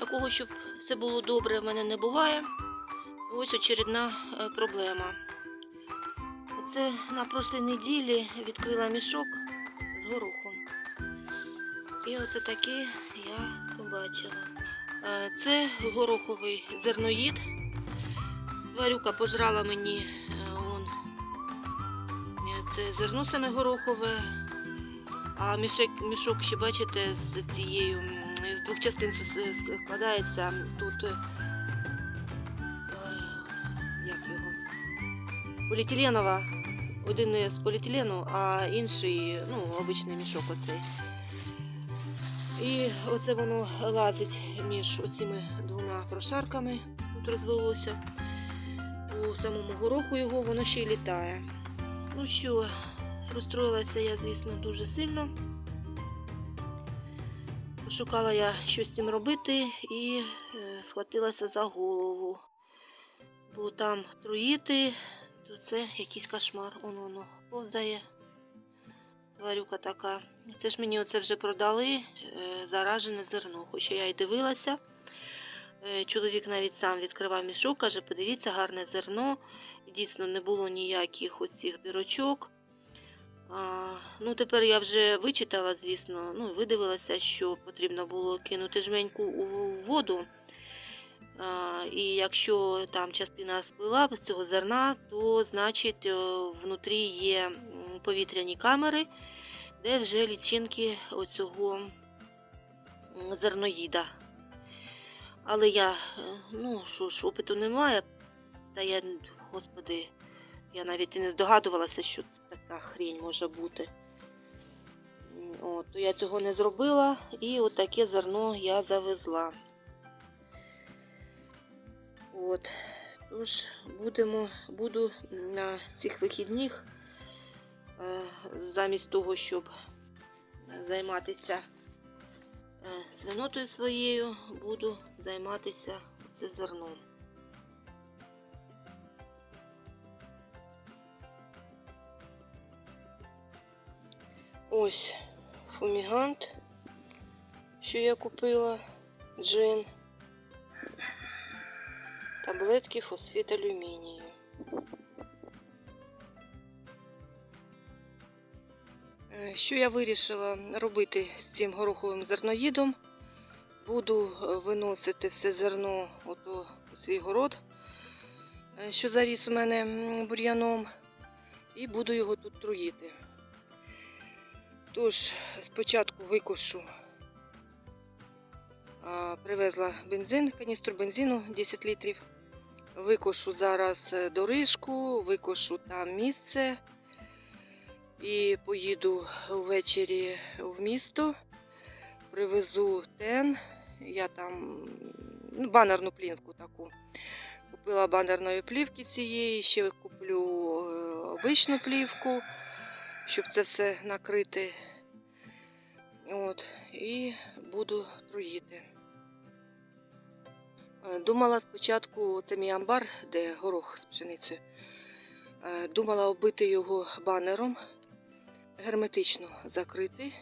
Такого, щоб все було добре, в мене не буває. Ось очередна е, проблема. Оце на прошлій неділі відкрила мішок з горохом. І оце таке я побачила. Е, Це гороховий зерноїд. Тварюка пожрала мені е, он, це зерно саме горохове, а мішок, мішок ще бачите з цією з двох частин складається. Тут е, як його? Поліетиленова. Один з поліетилену, а інший, ну, обичний мішок оцей. І оце воно лазить між оцими двома прошарками. Тут розвелося. У самому гороху його воно ще й літає. Ну що, розстроїлася я, звісно, дуже сильно. Пошукала я, що з цим робити, і е, схватилася за голову. Бо там труїти, то це якийсь кошмар. Воно воно повзає. Тварюка така. Це ж мені оце вже продали е, заражене зерно. Хоча я й дивилася. Е, Чоловік навіть сам відкривав мішок, каже, подивіться, гарне зерно. Дійсно не було ніяких оцих дирочок. Ну, тепер я вже вичитала, звісно, ну, видивилася, що потрібно було кинути жменьку у воду. А, і якщо там частина сплила з цього зерна, то значить е, внутрі є повітряні камери, де вже лічинки оцього зерноїда. Але я, е, ну що ж, опиту немає, та я, господи, я навіть і не здогадувалася, що така хрінь може бути. От, я цього не зробила, і от зерно я завезла. От. Тож будемо, буду на цих вихідних, е, замість того, щоб займатися е, свинотою своєю, буду займатися це зерном. Ось фумігант, що я купила, джин таблетки фосфіт алюмінію. Е, Що я вирішила робити з цим гороховим зерноїдом? Буду е, виносити все зерно ото у свій город, е, що заріс у мене бур'яном, і буду його тут труїти. Тож, спочатку викошу Привезла бензин, каністру бензину 10 літрів. Викошу зараз е, дорижку, викошу там місце і поїду ввечері в місто, привезу тен. Я там ну, банерну плівку таку. Купила банерної плівки цієї, ще куплю е, обичну плівку, щоб це все накрити. От, і буду труїти. Е, Думала спочатку, це мій амбар, де горох з пшеницею. Е, Думала оббити його банером, герметично закрити,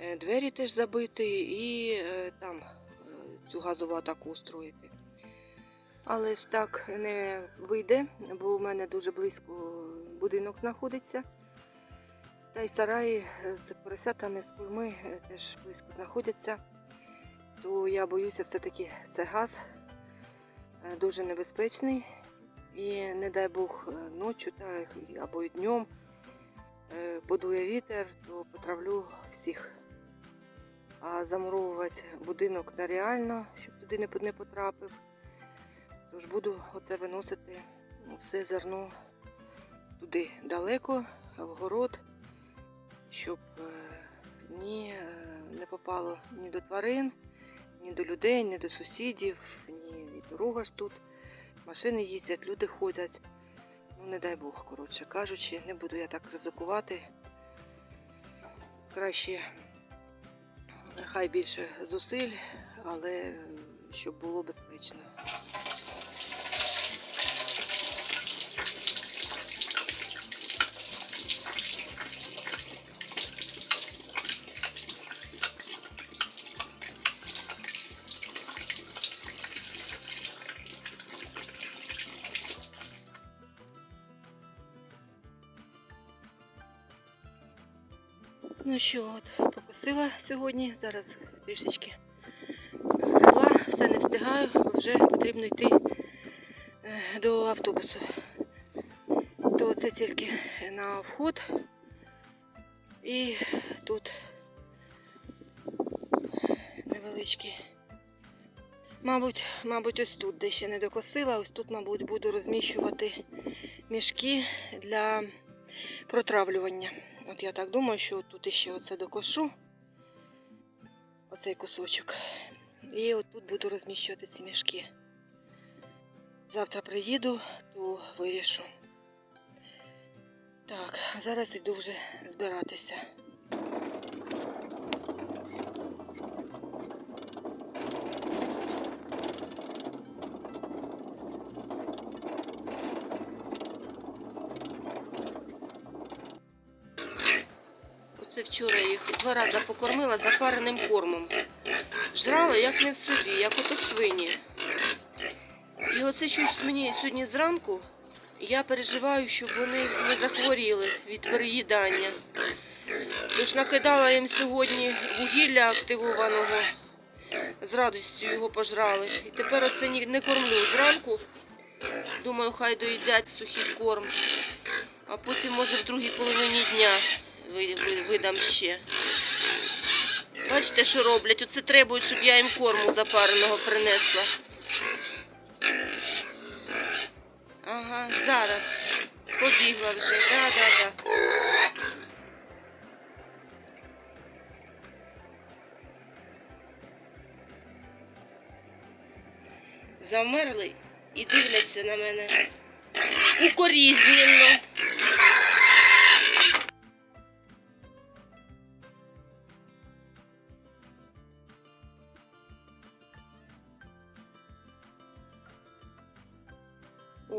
е, двері теж забити і там цю газову атаку устроїти. Але ж так не вийде, бо у мене дуже близько будинок знаходиться. Та й сараї з поросятами, з курми е, теж близько знаходяться. То я боюся, все-таки це газ е, дуже небезпечний. І не дай Бог е, ночі та, або й днем подує вітер, то потравлю всіх. А замуровувати будинок нереально, щоб туди не, не потрапив. Тож буду оце виносити все зерно туди далеко, в город, щоб е, ні е, не попало ні до тварин, ні до людей, ні до сусідів, ні дорога ж тут. Машини їздять, люди ходять. Ну, не дай Бог, коротше кажучи, не буду я так ризикувати. Краще хай більше зусиль, але щоб було безпечно. Ну що, от, покосила сьогодні, зараз трішечки згребла, все не встигаю, бо вже потрібно йти е, до автобусу. То це тільки на вход. І тут невеличкі. Мабуть, мабуть, ось тут, де ще не докосила, ось тут, мабуть, буду розміщувати мішки для протравлювання. От я так думаю, що тут іще оце докошу, оцей кусочок. І от тут буду розміщувати ці мішки. Завтра приїду, то вирішу. Так, зараз йду вже збиратися. Вчора їх два рази покормила запареним кормом. Жрала як не в собі, як ото свині. І оце щось мені сьогодні зранку. Я переживаю, щоб вони не захворіли від переїдання. Тож накидала їм сьогодні вугілля активованого. З радістю його пожрали. І тепер оце не кормлю зранку. Думаю, хай доїдять сухий корм. А потім, може, в другій половині дня видам ще. Бачите, що роблять? Оце требують, щоб я їм корму запареного принесла. Ага, зараз. Побігла вже. Да, да, да. Замерли і дивляться на мене. Укорізненно.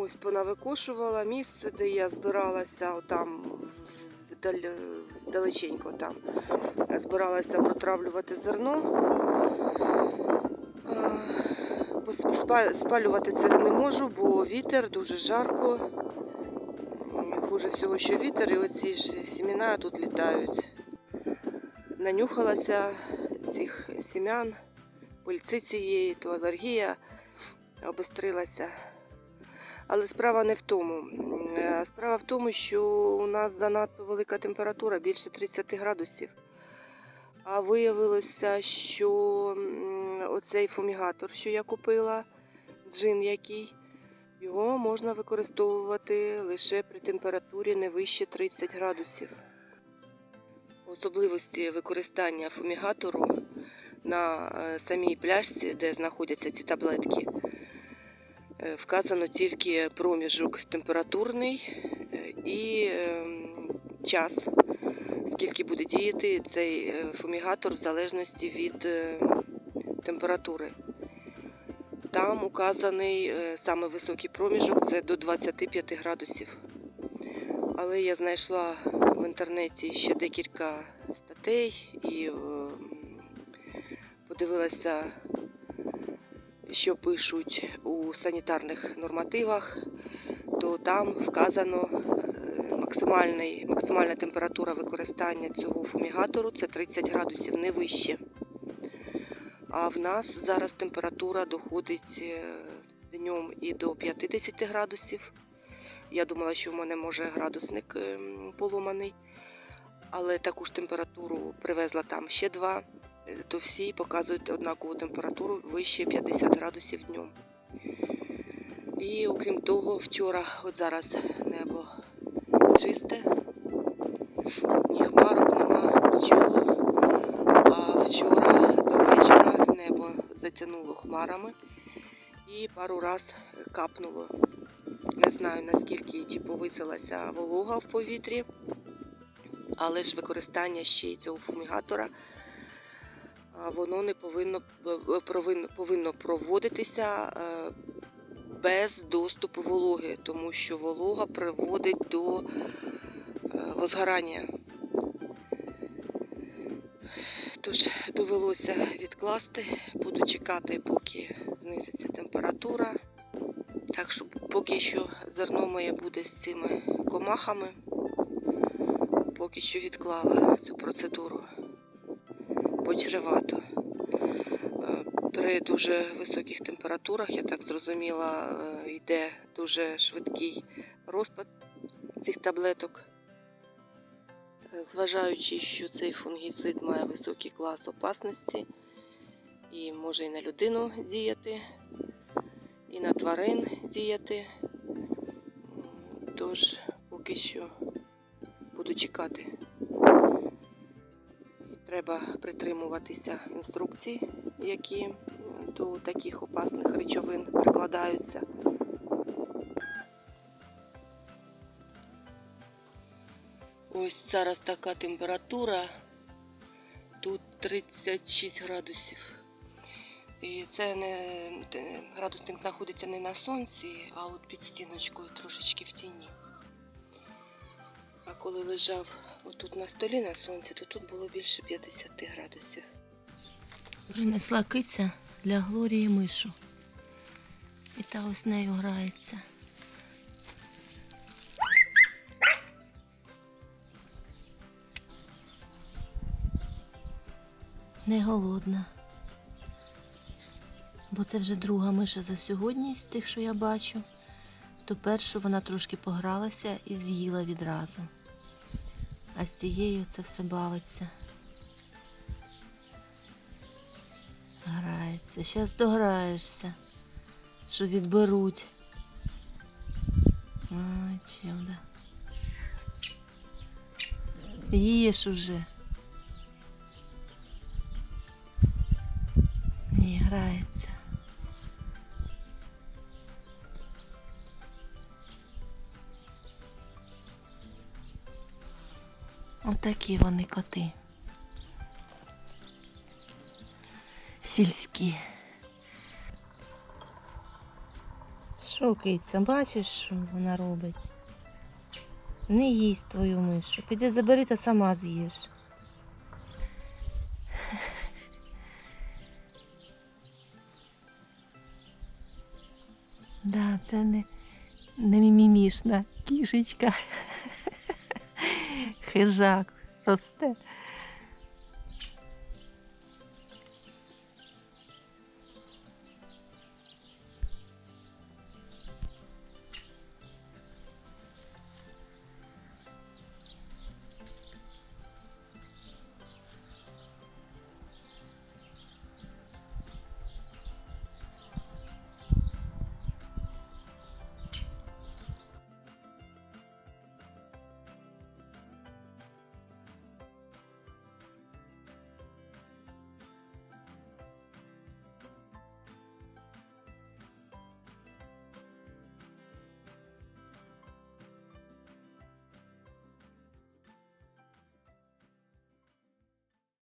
Ось понавикошувала місце, де я збиралася, отам далеченько там. Збиралася протравлювати зерно. Спалювати це не можу, бо вітер дуже жарко. Хуже всього, що вітер, і оці ж сіміна тут літають. Нанюхалася цих сім'ян, пильці цієї, то алергія обострилася. Але справа не в тому. Е, Справа в тому, що у нас занадто велика температура, більше 30 градусів. А виявилося, що оцей фумігатор, що я купила, джин який, його можна використовувати лише при температурі не вище 30 градусів. Особливості використання фумігатору на е, самій пляшці, де знаходяться ці таблетки, вказано тільки проміжок температурний е, і ем, час, скільки буде діяти цей е, фумігатор в залежності від е, температури. Там указаний е, саме високий проміжок це до 25 градусів. Але я знайшла в інтернеті ще декілька статей і ем, подивилася що пишуть у санітарних нормативах, то там вказано е, максимальний, максимальна температура використання цього фумігатору це 30 градусів, не вище. А в нас зараз температура доходить е, днем і до 50 градусів. Я думала, що в мене може градусник е, поломаний, але таку ж температуру привезла там ще два то всі показують однакову температуру вище 50 градусів днем. І окрім того, вчора, от зараз небо чисте, ні хмарок нема, нічого. А вчора до вечора небо затягнуло хмарами і пару раз капнуло. Не знаю наскільки чи повисилася волога в повітрі, але ж використання ще й цього фумігатора воно не повинно б- повинно, повинно проводитися е, без доступу вологи, тому що волога приводить до е, возгорання. Тож довелося відкласти, буду чекати, поки знизиться температура. Так що поки що зерно моє буде з цими комахами. поки що відклала цю процедуру. Почревато. Е, При дуже високих температурах, я так зрозуміла, е, йде дуже швидкий розпад цих таблеток. Е, Зважаючи, що цей фунгіцид має високий клас опасності і може і на людину діяти, і на тварин діяти. Тож поки що буду чекати. Треба притримуватися інструкцій, які до таких опасних речовин прикладаються. Ось зараз така температура. Тут 36 градусів. І це не градусник знаходиться не на сонці, а от під стіночкою трошечки в тіні. А коли лежав отут на столі на сонці, то тут було більше 50 градусів. Принесла киця для Глорії мишу. І та ось нею грається. Не голодна. Бо це вже друга миша за сьогодні з тих, що я бачу. То першу вона трошки погралася і з'їла відразу. А з цією це все бавиться. Грається. Щас дограєшся, що відберуть. Ой, чудо. Їж уже. Ні, грається. Отакі вони коти. Сільські. Що, киця, бачиш, що вона робить? Не їсть твою мишу. Піди забери та сама з'їж. Да, це не, не мімімішна кішечка. Rejaco. Você